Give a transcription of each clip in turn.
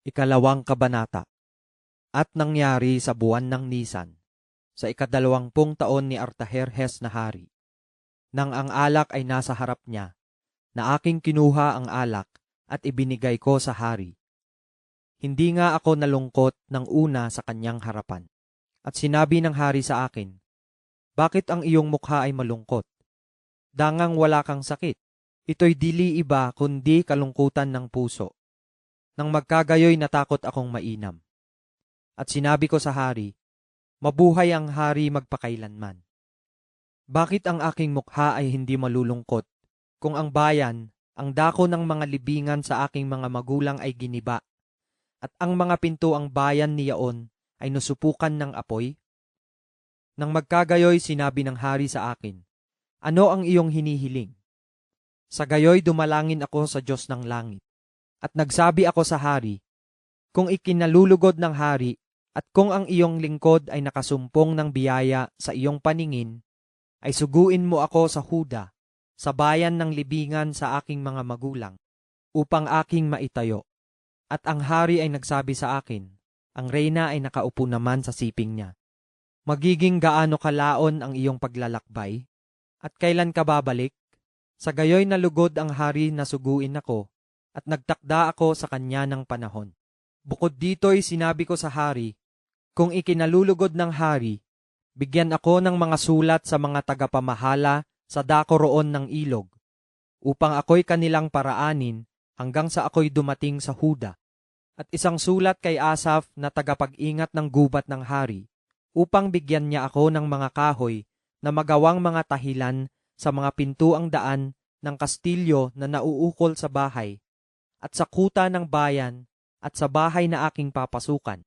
Ikalawang Kabanata At nangyari sa buwan ng Nisan, sa ikadalawampung taon ni Artaherhes na hari, nang ang alak ay nasa harap niya, na aking kinuha ang alak at ibinigay ko sa hari. Hindi nga ako nalungkot ng una sa kanyang harapan. At sinabi ng hari sa akin, Bakit ang iyong mukha ay malungkot? Dangang wala kang sakit. Ito'y dili iba kundi kalungkutan ng puso. Nang magkagayoy natakot akong mainam. At sinabi ko sa hari, Mabuhay ang hari magpakailanman. Bakit ang aking mukha ay hindi malulungkot kung ang bayan, ang dako ng mga libingan sa aking mga magulang ay giniba, at ang mga pinto ang bayan ni Yaon ay nusupukan ng apoy? Nang magkagayoy sinabi ng hari sa akin, Ano ang iyong hinihiling? Sa gayoy dumalangin ako sa Diyos ng langit. At nagsabi ako sa hari, Kung ikinalulugod ng hari at kung ang iyong lingkod ay nakasumpong ng biyaya sa iyong paningin, ay suguin mo ako sa Huda, sa bayan ng libingan sa aking mga magulang, upang aking maitayo. At ang hari ay nagsabi sa akin, ang reyna ay nakaupo naman sa siping niya. Magiging gaano kalaon ang iyong paglalakbay? At kailan ka babalik? Sa gayoy nalugod ang hari na suguin ako, at nagtakda ako sa kanya ng panahon. Bukod dito'y sinabi ko sa hari, kung ikinalulugod ng hari, bigyan ako ng mga sulat sa mga tagapamahala sa dako roon ng ilog, upang ako'y kanilang paraanin hanggang sa ako'y dumating sa Huda. At isang sulat kay Asaf na tagapag-ingat ng gubat ng hari, upang bigyan niya ako ng mga kahoy na magawang mga tahilan sa mga pintuang daan ng kastilyo na nauukol sa bahay, at sa kuta ng bayan at sa bahay na aking papasukan.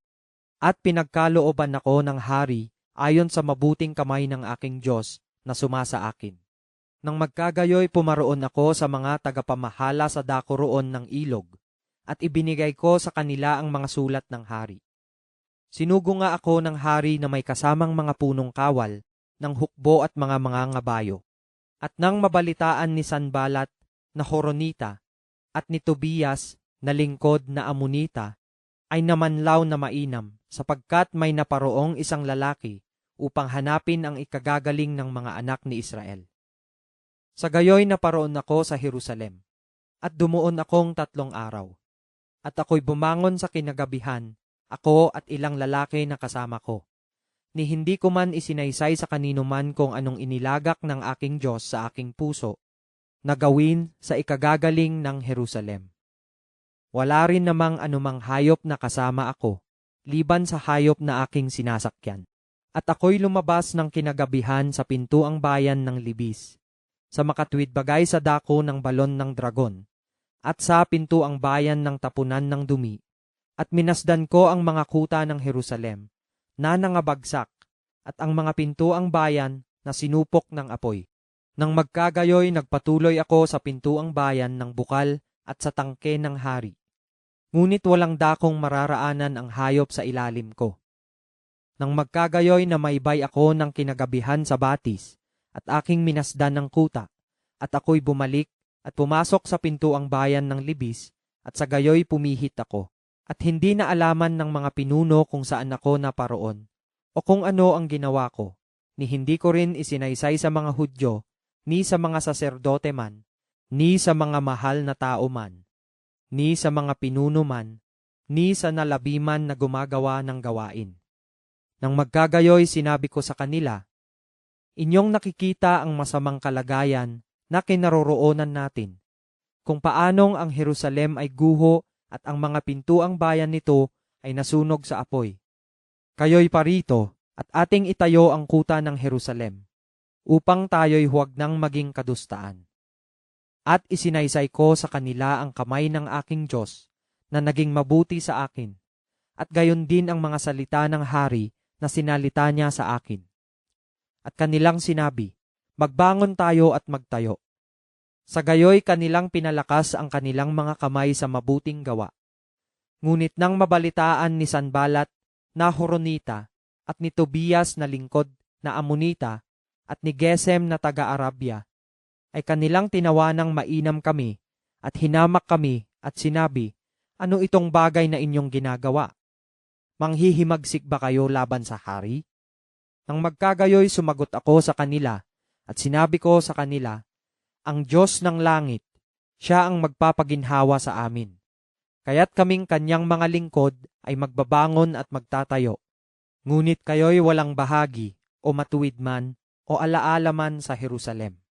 At pinagkalooban ako ng hari ayon sa mabuting kamay ng aking Diyos na sumasa akin. Nang magkagayoy pumaroon ako sa mga tagapamahala sa dako roon ng ilog, at ibinigay ko sa kanila ang mga sulat ng hari. Sinugo nga ako ng hari na may kasamang mga punong kawal, ng hukbo at mga mga ngabayo. At nang mabalitaan ni Sanbalat na Horonita at ni Tobias na lingkod na Amunita, ay namanlaw na mainam sapagkat may naparoong isang lalaki upang hanapin ang ikagagaling ng mga anak ni Israel. Sa gayoy naparoon ako sa Jerusalem, at dumuon akong tatlong araw. At ako'y bumangon sa kinagabihan, ako at ilang lalaki na kasama ko. Ni hindi ko man isinaysay sa kanino man kung anong inilagak ng aking Diyos sa aking puso, na gawin sa ikagagaling ng Jerusalem. Wala rin namang anumang hayop na kasama ako, liban sa hayop na aking sinasakyan. At ako'y lumabas ng kinagabihan sa pintuang bayan ng Libis, sa makatwid bagay sa dako ng balon ng dragon, at sa pintuang bayan ng tapunan ng dumi, at minasdan ko ang mga kuta ng Jerusalem, na nangabagsak, at ang mga pintuang bayan na sinupok ng apoy. Nang magkagayoy, nagpatuloy ako sa pintuang bayan ng bukal at sa tangke ng hari. Ngunit walang dakong mararaanan ang hayop sa ilalim ko. Nang magkagayoy na maibay ako ng kinagabihan sa batis, at aking minasdan ng kuta, at ako'y bumalik at pumasok sa pintuang bayan ng libis, at sa gayoy pumihit ako, at hindi na alaman ng mga pinuno kung saan ako naparoon, o kung ano ang ginawa ko, ni hindi ko rin isinaysay sa mga Hudyo, ni sa mga saserdote man, ni sa mga mahal na tao man, ni sa mga pinuno man, ni sa nalabiman na gumagawa ng gawain. Nang magkagayoy sinabi ko sa kanila, Inyong nakikita ang masamang kalagayan na kinaroroonan natin, kung paanong ang Jerusalem ay guho at ang mga pintuang bayan nito ay nasunog sa apoy. Kayo'y parito at ating itayo ang kuta ng Jerusalem, upang tayo'y huwag nang maging kadustaan at isinaysay ko sa kanila ang kamay ng aking Diyos na naging mabuti sa akin, at gayon din ang mga salita ng hari na sinalita niya sa akin. At kanilang sinabi, Magbangon tayo at magtayo. Sa gayoy kanilang pinalakas ang kanilang mga kamay sa mabuting gawa. Ngunit nang mabalitaan ni Sanbalat na Horonita at ni Tobias na lingkod na Amonita at ni Gesem na taga-Arabia ay kanilang tinawanang mainam kami at hinamak kami at sinabi, Ano itong bagay na inyong ginagawa? Manghihimagsik ba kayo laban sa hari? Nang magkagayoy sumagot ako sa kanila at sinabi ko sa kanila, Ang Diyos ng langit, siya ang magpapaginhawa sa amin. Kaya't kaming kanyang mga lingkod ay magbabangon at magtatayo. Ngunit kayo'y walang bahagi o matuwid man o alaala man sa Jerusalem.